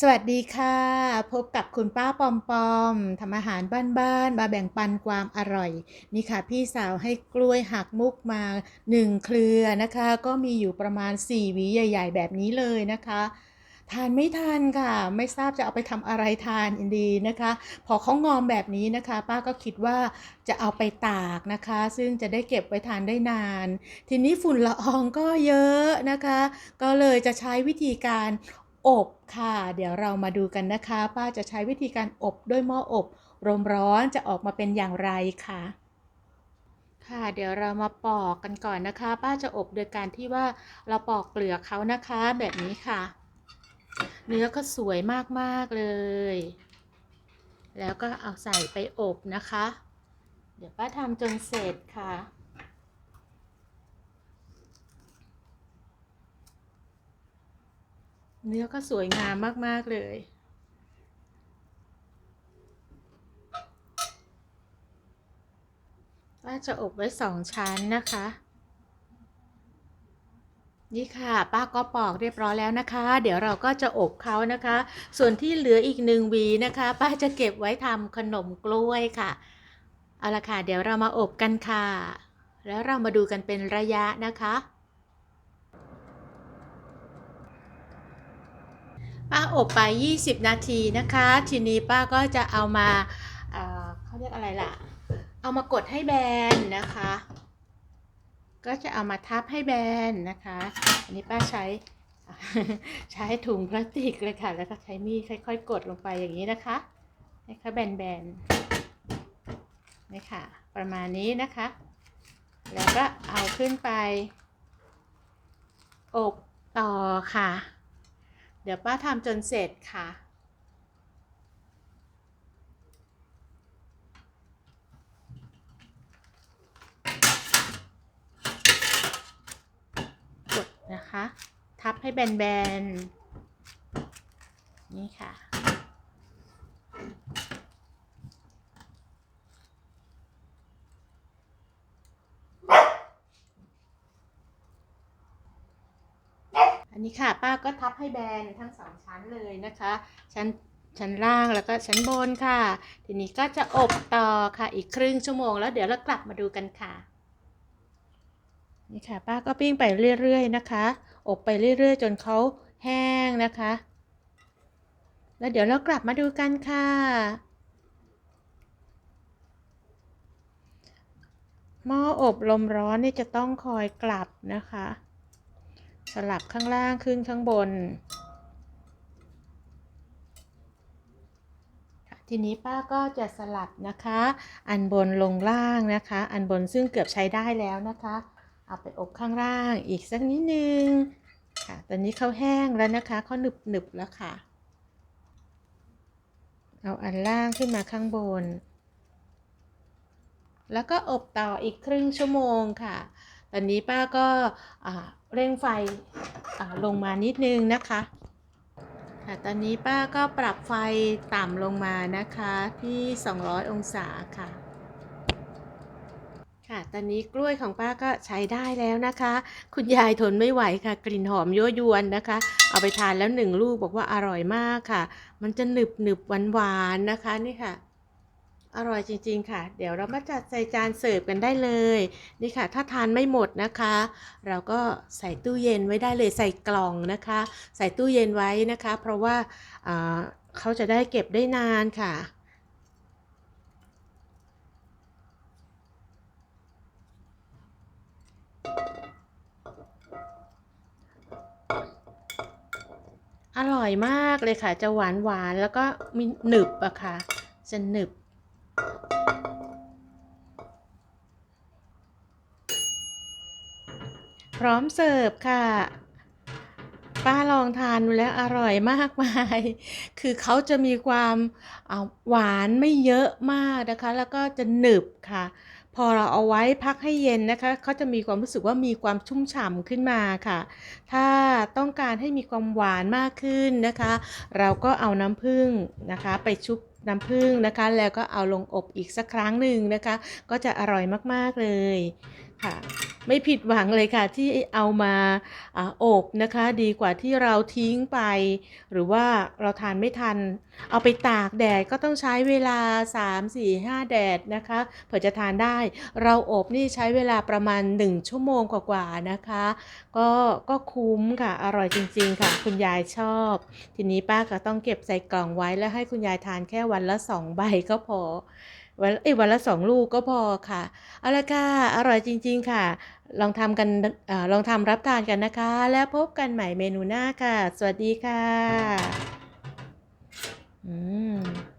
สวัสดีค่ะ พบกับคุณป้าปอมปอมทำอาหารบ้านๆมาแบ่งปันความอร่อย นี่ค่ะ พี่สาวให้กล้วยหักมุกมา 1 เครือนะคะ ก็มีอยู่ประมาณ 4 หวีใหญ่ ๆ แบบนี้เลยนะคะทานไม่ทันค่ะ ไม่ทราบจะเอาไปทำอะไรทานอินดีนะคะ พอเขางอมแบบนี้นะคะ ป้าก็คิดว่าจะเอาไปตากนะคะ ซึ่งจะได้เก็บไว้ทานได้นาน ทีนี้ฝุ่นละอองก็เยอะนะคะ ก็เลยจะใช้วิธีการ อบค่ะ เดี๋ยวเรามาดูกันนะคะ ป้าจะใช้วิธีการอบด้วยหม้ออบลมร้อนจะออกมาเป็นอย่างไรค่ะ ค่ะ เดี๋ยวเรามาปอกกันก่อนนะคะ ป้าจะอบโดยการที่ว่าเราปอกเปลือกเขานะคะแบบนี้ค่ะ เนื้อก็สวยมากๆเลย แล้วก็เอาใส่ไปอบนะคะ เดี๋ยวป้าทำจนเสร็จค่ะ เนื้อก็สวยงามมาก ๆ เลย ป้าจะอบไว้สองชั้นนะคะ นี่ค่ะ ป้าก็ปอกเรียบร้อยแล้วนะคะ เดี๋ยวเราก็จะอบเขานะคะ ส่วนที่เหลืออีกหนึ่งวีนะคะ ป้าจะเก็บไว้ทำขนมกล้วยค่ะ เอาละค่ะ เดี๋ยวเรามาอบกันค่ะ แล้วเรามาดูกันเป็นระยะนะคะ ป้าอบไป 20 นาทีนะคะ ทีนี้ป้าก็จะเอามาเอ่อเขาเรียกอะไรล่ะ เอามากดให้แบนนะคะ ก็จะเอามาทับให้แบนนะคะ อันนี้ป้าใช้ใช้ถุงพลาสติกเลยค่ะ แล้วก็ใช้มีดค่อย ๆ กดลงไปอย่างนี้นะคะให้เขาแบนๆนี่ค่ะ ประมาณนี้นะคะ แล้วก็เอาขึ้นไป อบต่อค่ะ เดี๋ยวป้าทำจนเสร็จค่ะ กดนะคะ ทับให้แบนๆ นี่ค่ะ อันนี้ค่ะป้าก็ทับให้แบนทั้งสองชั้นเลยนะคะ ชั้นชั้นล่างแล้วก็ชั้นบนค่ะ ทีนี้ก็จะอบต่อค่ะอีกครึ่งชั่วโมงแล้วเดี๋ยวเรากลับมาดูกันค่ะ นี่ค่ะป้าก็ปิ้งไปเรื่อยๆนะคะ อบไปเรื่อยๆ จนเขาแห้งนะคะ แล้วเดี๋ยวเรากลับมาดูกันค่ะ หม้ออบลมร้อนนี่จะต้องคอยกลับนะคะ สลับข้างล่างขึ้นข้างบน ทีนี้ป้าก็จะสลับนะคะ อันบนลงล่างนะคะ อันบนซึ่งเกือบใช้ได้แล้วนะคะ เอาไปอบข้างล่างอีกสักนิดนึงค่ะ ตอนนี้เขาแห้งแล้วนะคะเขาหนึบหนึบแล้วค่ะ เอาอันล่างขึ้นมาข้างบน แล้วก็อบต่ออีกครึ่งชั่วโมงค่ะ ตอนนี้ป้าก็เร่งไฟลงมานิดนึงนะคะค่ะตอนนี้ป้าก็ปรับไฟต่ำลงมานะคะที่ 200 องศาค่ะ ค่ะ ตอนนี้กล้วยของป้าก็ใช้ได้แล้วนะคะ คุณยายทนไม่ไหวค่ะ กลิ่นหอมยั่วยวนนะคะ เอาไปทานแล้วหนึ่งลูกบอกว่าอร่อยมากค่ะ มันจะหนึบหนึบหวานหวานๆนะคะนี่ค่ะ อร่อยจริงๆค่ะ เดี๋ยวเรามาจัดใส่จานเสิร์ฟกันได้เลย นี่ค่ะ ถ้าทานไม่หมดนะคะ เราก็ใส่ตู้เย็นไว้ได้เลยใส่กล่องนะคะ ใส่ตู้เย็นไว้นะคะ เพราะว่าเขาจะได้เก็บได้นานค่ะ อร่อยมากเลยค่ะ จะหวานหวานแล้วก็มีหนึบอะค่ะ จะหนึบ พร้อมเสิร์ฟค่ะ ป้าลองทานดูแล้วอร่อยมากมาย คือเขาจะมีความหวานไม่เยอะมากนะคะ แล้วก็จะหนึบค่ะ พอเราเอาไว้พักให้เย็นนะคะเขาจะมีความรู้สึกว่ามีความชุ่มฉ่ำขึ้นมาค่ะ ถ้าต้องการให้มีความหวานมากขึ้นนะคะ เราก็เอาน้ำผึ้งนะคะ ไปชุบน้ำผึ้งนะคะ แล้วก็เอาลงอบอีกสักครั้งหนึ่งนะคะ ก็จะอร่อยมากๆเลย ค่ะไม่ผิดหวังเลยค่ะที่เอามาอบนะคะ ดีกว่าที่เราทิ้งไป หรือว่าเราทานไม่ทัน เอาไปตากแดดก็ต้องใช้เวลา 3 4 5 แดดนะคะเผื่อจะทานได้ เราอบนี่ใช้เวลาประมาณ 1 ชั่วโมงกว่าๆนะคะ ก็ก็คุ้มค่ะอร่อยจริงๆค่ะ คุณยายชอบ ทีนี้ป้าก็ต้องเก็บใส่กล่องไว้แล้วให้คุณยายทานแค่วันละ 2 ใบก็พอ วันเอ้ยวันละ2ลูกก็พอค่ะเอาละค่ะอร่อยจริง ๆ ค่ะ ลองทำกันเอ่อลองทำรับทานกันนะคะ แล้วพบกันใหม่เมนูหน้าค่ะ สวัสดีค่ะ อืม